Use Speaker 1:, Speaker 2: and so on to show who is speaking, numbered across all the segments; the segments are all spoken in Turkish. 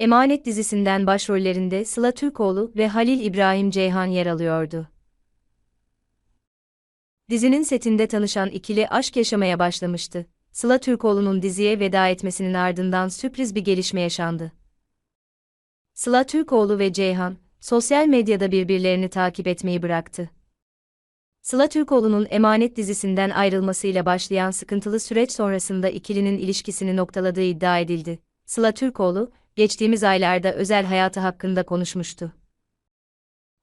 Speaker 1: Emanet dizisinden başrollerinde Sıla Türkoğlu ve Halil İbrahim Ceyhan yer alıyordu. Dizinin setinde tanışan ikili aşk yaşamaya başlamıştı. Sıla Türkoğlu'nun diziye veda etmesinin ardından sürpriz bir gelişme yaşandı. Sıla Türkoğlu ve Ceyhan, sosyal medyada birbirlerini takip etmeyi bıraktı. Sıla Türkoğlu'nun Emanet dizisinden ayrılmasıyla başlayan sıkıntılı süreç sonrasında ikilinin ilişkisini noktaladığı iddia edildi. Sıla Türkoğlu, geçtiğimiz aylarda özel hayatı hakkında konuşmuştu.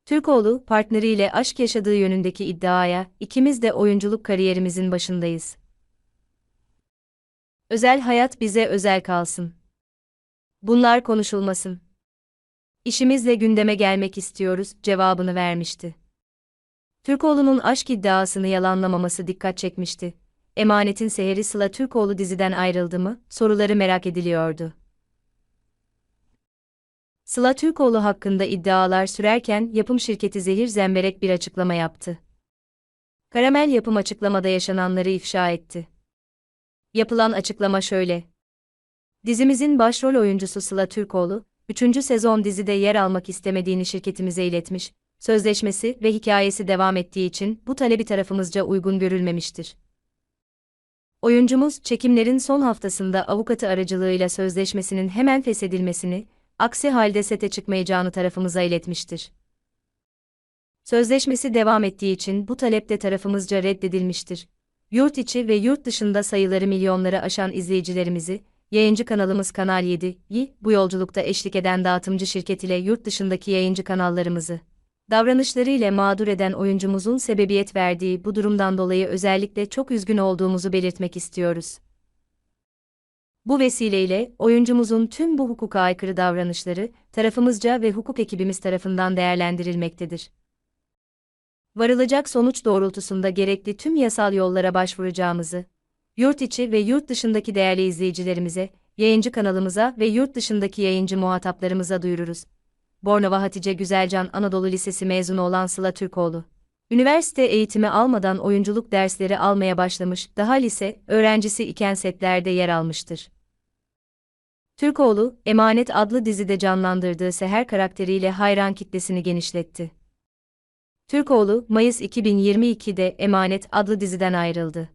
Speaker 1: Türkoğlu, partneriyle aşk yaşadığı yönündeki iddiaya, ikimiz de oyunculuk kariyerimizin başındayız. Özel hayat bize özel kalsın. Bunlar konuşulmasın. İşimizle gündeme gelmek istiyoruz, cevabını vermişti. Türkoğlu'nun aşk iddiasını yalanlamaması dikkat çekmişti. Emanetin Seheri Sıla Türkoğlu diziden ayrıldı mı, soruları merak ediliyordu. Sıla Türkoğlu hakkında iddialar sürerken yapım şirketi Zehir Zemberek bir açıklama yaptı. Karamel yapım açıklamada yaşananları ifşa etti. Yapılan açıklama şöyle. Dizimizin başrol oyuncusu Sıla Türkoğlu, 3. sezon dizide yer almak istemediğini şirketimize iletmiş, sözleşmesi ve hikayesi devam ettiği için bu talebi tarafımızca uygun görülmemiştir. Oyuncumuz, çekimlerin son haftasında avukatı aracılığıyla sözleşmesinin hemen feshedilmesini, aksi halde sete çıkmayacağını tarafımıza iletmiştir. Sözleşmesi devam ettiği için bu talep de tarafımızca reddedilmiştir. Yurt içi ve yurt dışında sayıları milyonları aşan izleyicilerimizi, yayıncı kanalımız Kanal 7'yi bu yolculukta eşlik eden dağıtımcı şirket ile yurt dışındaki yayıncı kanallarımızı, davranışlarıyla mağdur eden oyuncumuzun sebebiyet verdiği bu durumdan dolayı özellikle çok üzgün olduğumuzu belirtmek istiyoruz. Bu vesileyle oyuncumuzun tüm bu hukuka aykırı davranışları tarafımızca ve hukuk ekibimiz tarafından değerlendirilmektedir. Varılacak sonuç doğrultusunda gerekli tüm yasal yollara başvuracağımızı, yurt içi ve yurt dışındaki değerli izleyicilerimize, yayıncı kanalımıza ve yurt dışındaki yayıncı muhataplarımıza duyururuz. Bornova Hatice Güzelcan Anadolu Lisesi mezunu olan Sıla Türkoğlu. Üniversite eğitimi almadan oyunculuk dersleri almaya başlamış, daha lise öğrencisi iken setlerde yer almıştır. Türkoğlu, Emanet adlı dizide canlandırdığı Seher karakteriyle hayran kitlesini genişletti. Türkoğlu, Mayıs 2022'de Emanet adlı diziden ayrıldı.